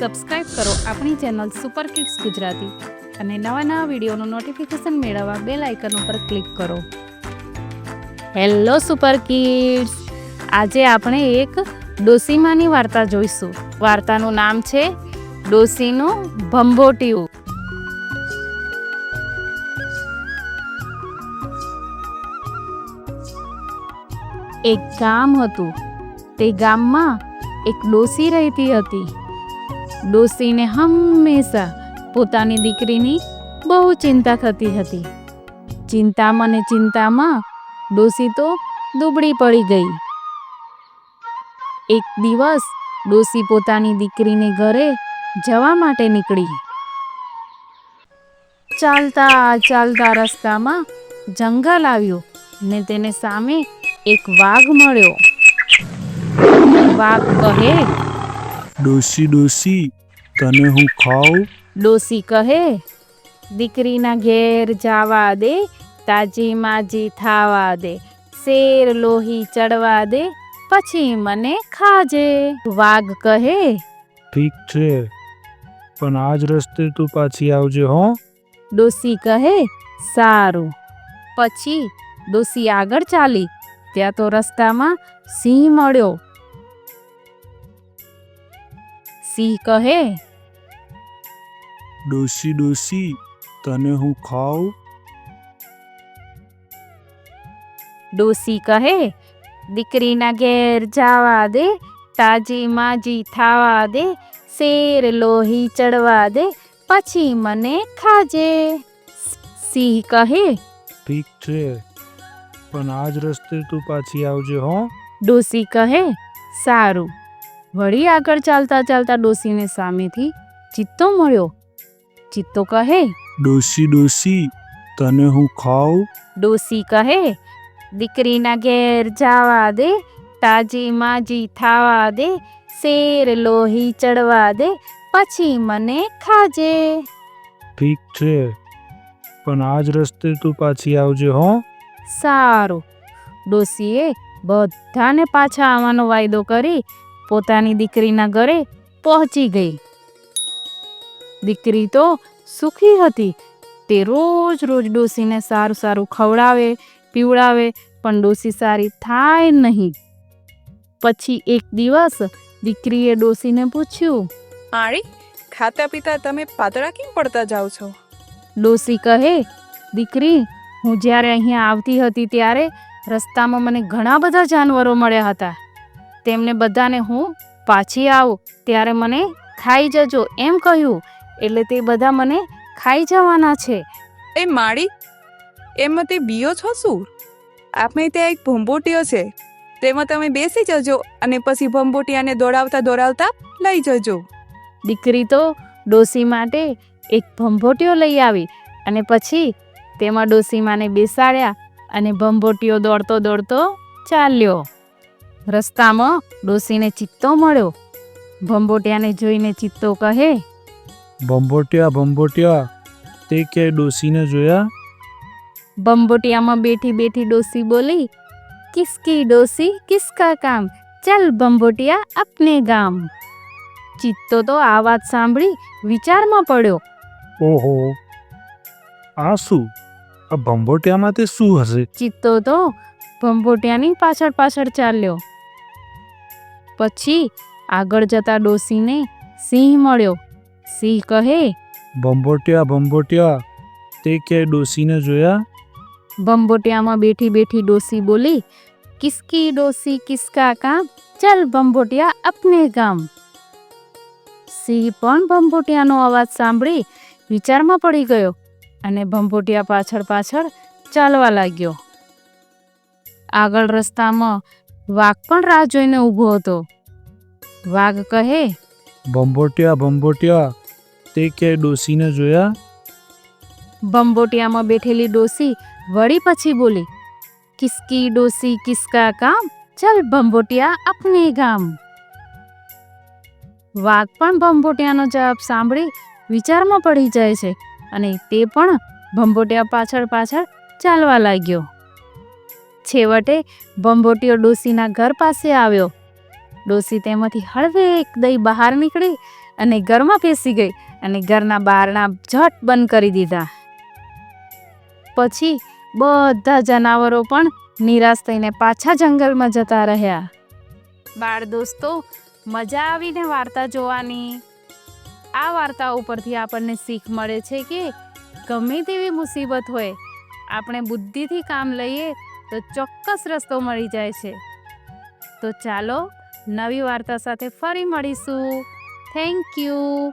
Subscribe કરો આપણી channel super kids Gujarati અને નવા નવા વિડીયોનું નોટિફિકેશન મેળવવા બેલ આઇકન ઉપર ક્લિક કરો. Hello super kids! આજે આપણે એક ડોસીમાની વાર્તા જોઈશું. વાર્તાનું નામ છે ડોસીનું ભંભોટિયું. એક ગામ હતું. તે ગામમાં એક ડોસી રહેતી હતી. ડોસીને હંમેશા પોતાની દીકરીની બહુ ચિંતા થતી હતી. ચિંતામાં ને ચિંતામાં ડોસી તો દુબળી પડી ગઈ. એક દિવસ ડોસી પોતાની દીકરીને ઘરે જવા માટે નીકળી. ચાલતા ચાલતા રસ્તામાં જંગલ આવ્યું ને તેને સામે એક વાઘ મળ્યો. વાઘ કહે ડોસી ડોસી તને હું ખાઉં? ડોસી કહે દીકરીના ઘેર જાવા દે તાજી માજી થાવા દે શેર લોહી ચડવા દે પછી મને ખાજે. વાઘ કહે ઠીક છે પણ આજ રસ્તે તું પાછી આવજે હો. ડોસી કહે સારું. પછી ડોસી આગળ ચાલી ત્યાં તો રસ્તામાં સિંહ મળ્યો. સિંહ કહે? ડોસી ડોસી તને હું ખાઉં? ડોસી કહે દીકરીના ઘેર જાવા દે તાજી માજી થાવા દે શેર લોહી ચડવા દે પછી મને ખાજે. સિંહ કહે ઠીક છે પણ આજ રસ્તે તું પાછી આવજે હો. ડોસી કહે સારું. વળી આગળ ચાલતા ચાલતા ડોસીને સામેથી ચિત્તો મળ્યો. ચિત્તો કહે ડોસી ડોસી તને હું ખાઉં? ડોસી કહે દીકરીના ઘેર જાવા દે તાજી માજી થાવા દે શેર લોહી ચડવા દે પછી મને ખાજે. ઠીક છે પણ આજ રસ્તે તું પાછી આવજે હો. સારું. ડોસીએ બધાને પાછા આવવાનો વાયદો કરી પોતાની દીકરીના ઘરે પહોંચી ગઈ. દીકરી તો સુખી હતી. તે રોજ રોજ ડોસીને સારું સારું ખવડાવે પીવડાવે પણ ડોસી સારી થાય નહીં. પછી એક દિવસ દીકરીએ ડોસીને પૂછ્યું આણી ખાતા પીતા તમે પાતળા કેમ પડતા જાઓ છો? ડોસી કહે દીકરી હું જ્યારે અહીંયા આવતી હતી ત્યારે રસ્તામાં મને ઘણા બધા જાનવરો મળ્યા હતા. તેમને બધાને હું પાછી આવું ત્યારે મને ખાઈ જજો એમ કહ્યું. એટલે તે બધા મને ખાઈ જવાના છે. એ માળી એમાં તે બીઓ છો શું આપણે ત્યાં એક ભંબોટિયો છે. તેમાં તમે બેસી જજો અને પછી ભંબોટિયાને દોડાવતા દોડાવતા લઈ જજો. દીકરી તો ડોસી માટે એક ભંભોટિયો લઈ આવી અને પછી તેમાં ડોસીમાને બેસાડ્યા અને ભંભોટિયો દોડતો દોડતો ચાલ્યો. રસ્તામાં ડોસીને ચિત્તો મળ્યો. ભંબોટિયાને જોઈને ચિત્તો કહે ભંબોટિયા ભંબોટિયા તે કે ડોસીને જોયા? બંબોટિયામાં બેઠી બેઠી ડોસી બોલી કિસકી ડોસી કિસકા કામ? ચલ બંબોટિયા અપને ગામ. ચિત્તો તો આ વાત સાંભળી વિચારમાં પડ્યો. ઓહો આ શું? આ ભંબોટિયામાં તે શું હશે? ચિત્તો તો ભંભોટિયાની પાછળ પાછળ ચાલ્યો. પછી આગળ જતા ડોસીને સિંહ મળ્યો. સિંહ કહે ભંભોટિયા ભંભોટિયા તે કે ડોસીને જોયા? ભંભોટિયામાં બેઠી બેઠી ડોસી બોલી કિસકી ડોસી કિસકા કામ? ચલ ભંભોટિયા અપને ગામ. સિંહ પણ ભંભોટિયાનો અવાજ સાંભળી વિચારમાં પડી ગયો અને ભંભોટિયા પાછળ પાછળ ચાલવા લાગ્યો. આગળ રસ્તામાં વાઘ પણ રાહ જોઈને ઊભો હતો. વાઘ કહે ભંભોટિયા ભંભોટિયા તે કે ડોસીને જોયા? બંબોટિયામાં બેઠેલી ડોસી વળી પછી બોલી કિસકી ડોસી કિસકા કામ ચલ બંબોટિયા અપને ગામ. વાઘ પણ બંબોટિયાનો જવાબ સાંભળી વિચારમાં પડી જાય છે અને તે પણ બંબોટિયા પાછળ પાછળ ચાલવા લાગ્યો. છેવટે બંબોટીઓ ડોસીના ઘર પાસે આવ્યો. ડોસી તેમાંથી હળવેક દહીં બહાર નીકળી અને ઘરમાં પેસી ગઈ અને ઘરના બારણા ઝટ બંધ કરી દીધા. પછી બધા જનાવરો પણ નિરાશ થઈને પાછા જંગલમાં જતા રહ્યા. બાળ દોસ્તો, મજા આવીને વાર્તા જોવાની. આ વાર્તા ઉપરથી આપણને શીખ મળે છે કે ગમે તેવી મુસીબત હોય, આપણે બુદ્ધિથી કામ લઈએ તો ચોક્કસ રસ્તો મળી જાય છે. તો ચાલો, નવી વાર્તા સાથે ફરી મળીશું. Thank you